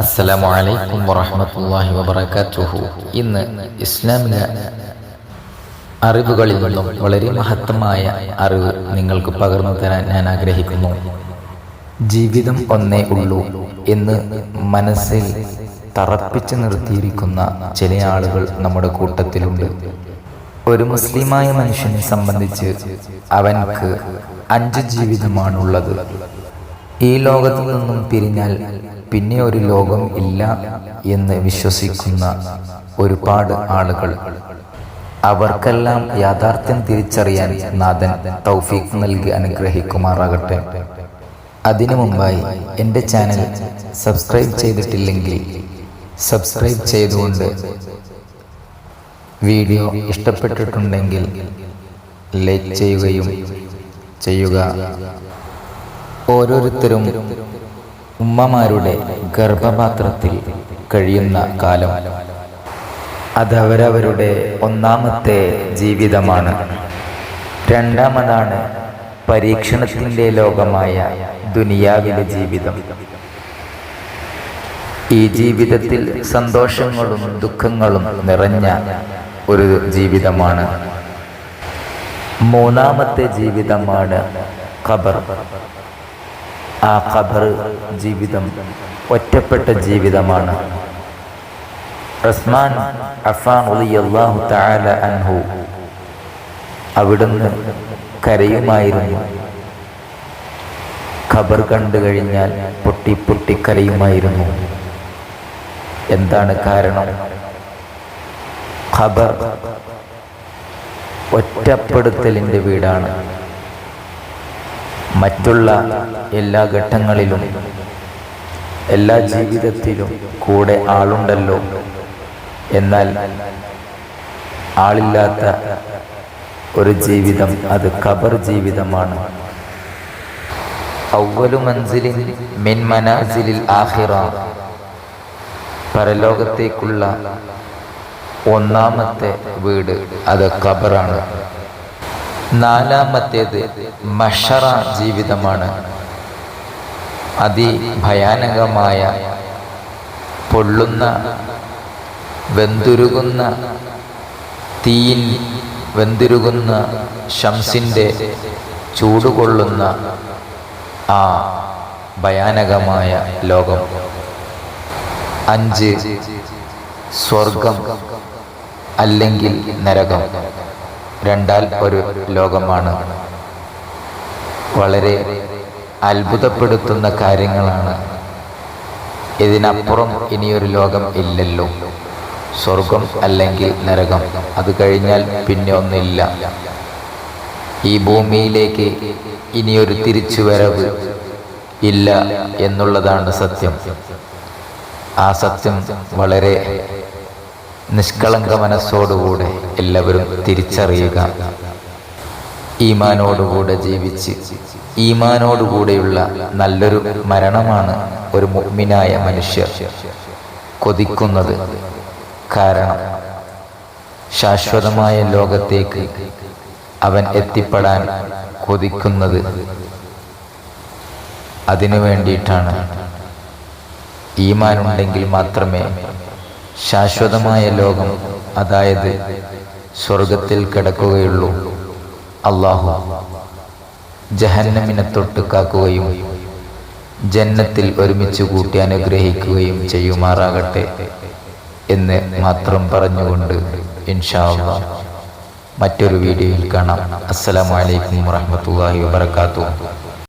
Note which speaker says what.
Speaker 1: അസ്സലാമു അലൈക്കും വറഹ്മത്തുള്ളാഹി വബറകാതുഹു ഇന്ന് ഇസ്ലാമിക അറിവുകളിൽ നിന്നും വളരെ മഹത്തമായ അറിവ് നിങ്ങൾക്ക് പകർന്നു തരാൻ ഞാൻ ആഗ്രഹിക്കുന്നു. ജീവിതം ഒന്നേ ഉള്ളൂ എന്ന് മനസ്സിൽ തറപ്പിച്ചു നിർത്തിയിരിക്കുന്ന ചില ആളുകൾ നമ്മുടെ കൂട്ടത്തിലുണ്ട്. ഒരു മുസ്ലിമായ മനുഷ്യനെ സംബന്ധിച്ച് അവൻക്ക് അഞ്ച് ജീവിതമാണുള്ളത്. ഈ ലോകത്തു നിന്നും പിരിഞ്ഞാൽ പിന്നെ ഒരു ലോകം ഇല്ല എന്ന് വിശ്വസിക്കുന്ന ഒരുപാട് ആളുകൾ. അവർക്കെല്ലാം യാഥാർത്ഥ്യം തിരിച്ചറിയാൻ നാഥൻ തൗഫീഖ് നൽകി അനുഗ്രഹിക്കുമാറാകട്ടെ. അതിനു മുമ്പായി എന്റെ ചാനൽ സബ്സ്ക്രൈബ് ചെയ്തിട്ടില്ലെങ്കിൽ സബ്സ്ക്രൈബ് ചെയ്തുകൊണ്ട് വീഡിയോ ഇഷ്ടപ്പെട്ടിട്ടുണ്ടെങ്കിൽ ലൈക്ക് ചെയ്യുകയും ചെയ്യുക. ഓരോരുത്തരും ഉമ്മമാരുടെ ഗർഭപാത്രത്തിൽ കഴിയുന്ന കാലം. അതവരവരുടെ ഒന്നാമത്തെ ജീവിതമാണ്. രണ്ടാമതാണ് പരീക്ഷണത്തിന്റെ ലോകമായ ദുനിയാവിലെ ജീവിതം. ഈ ജീവിതത്തിൽ സന്തോഷങ്ങളും ദുഃഖങ്ങളും നിറഞ്ഞ ഒരു ജീവിതമാണ്. മൂന്നാമത്തെ ജീവിതമാണ് ഖബർ. ആ ഖബർ ജീവിതം ഒറ്റപ്പെട്ട ജീവിതമാണ്. റസ്മാൻ അഫാൻ അള്ളാഹു താല അൻഹു അവിടുന്ന് കരയുമായിരുന്നു. ഖബർ കണ്ടു കഴിഞ്ഞാൽ പൊട്ടി പൊട്ടി കരയുമായിരുന്നു. എന്താണ് കാരണം? ഖബർ ഒറ്റപ്പെടുത്തലിന്റെ വീടാണ്. മറ്റുള്ള എല്ലാ ഘട്ടങ്ങളിലും എല്ലാ ജീവിതത്തിലും കൂടെ ആളുണ്ടല്ലോ. എന്നാൽ ആളില്ലാത്ത ഒരു ജീവിതം അത് ഖബർ ജീവിതമാണ്. ഔവലു മൻസിലിൻ മിൻ മനാസിലിൽ ആഹിറ പരലോകത്തേക്കുള്ള ഒന്നാമത്തെ വീട് അത് ഖബറാണ്. നാലാമത്തേത് മഷറ ജീവിതമാണ്. അതിഭയാനകമായ പൊള്ളുന്ന വെന്തുരുകുന്ന തീയിൽ വെന്തുരുകുന്ന ശംസിന്റെ ചൂടുകൊള്ളുന്ന ആ ഭയാനകമായ ലോകം. അഞ്ച് സ്വർഗം അല്ലെങ്കിൽ നരകം. രണ്ടാൽ ഒരു ലോകമാണ്. വളരെ അത്ഭുതപ്പെടുത്തുന്ന കാര്യങ്ങളാണ്. ഇതിനപ്പുറം ഇനിയൊരു ലോകം ഇല്ലല്ലോ. സ്വർഗം അല്ലെങ്കിൽ നരകം അത് കഴിഞ്ഞാൽ പിന്നെ ഒന്നില്ല ഈ ഭൂമിയിലേക്ക് ഇനിയൊരു തിരിച്ചുവരവ് ഇല്ല എന്നുള്ളതാണ് സത്യം. ആ സത്യം വളരെ നിഷ്കളങ്ക മനസ്സോടുകൂടെ എല്ലാവരും തിരിച്ചറിയുക. ഈമാനോടുകൂടെ ജീവിച്ച് ഈമാനോടുകൂടെയുള്ള നല്ലൊരു മരണമാണ് ഒരു മുഗ്മിനായ മനുഷ്യർ കൊതിക്കുന്നത്. കാരണം ശാശ്വതമായ ലോകത്തേക്ക് അവൻ എത്തിപ്പെടാൻ കൊതിക്കുന്നത് അതിനു വേണ്ടിയിട്ടാണ്. ഈമാനുണ്ടെങ്കിൽ മാത്രമേ ശാശ്വതമായ ലോകം അതായത് സ്വർഗത്തിൽ കിടക്കുകയുള്ളൂ. അള്ളാഹു ജഹന്നമിനെ തൊട്ട് കാക്കുകയും ജന്നത്തിൽ ഒരുമിച്ച് കൂട്ടി അനുഗ്രഹിക്കുകയും ചെയ്യുമാറാകട്ടെ എന്ന് മാത്രം പറഞ്ഞുകൊണ്ട് ഇൻഷാ മറ്റൊരു വീഡിയോയിൽ കാണാം. അസ്സലാമലൈക്കും വാഹമത്തല്ലാഹി വാത്തു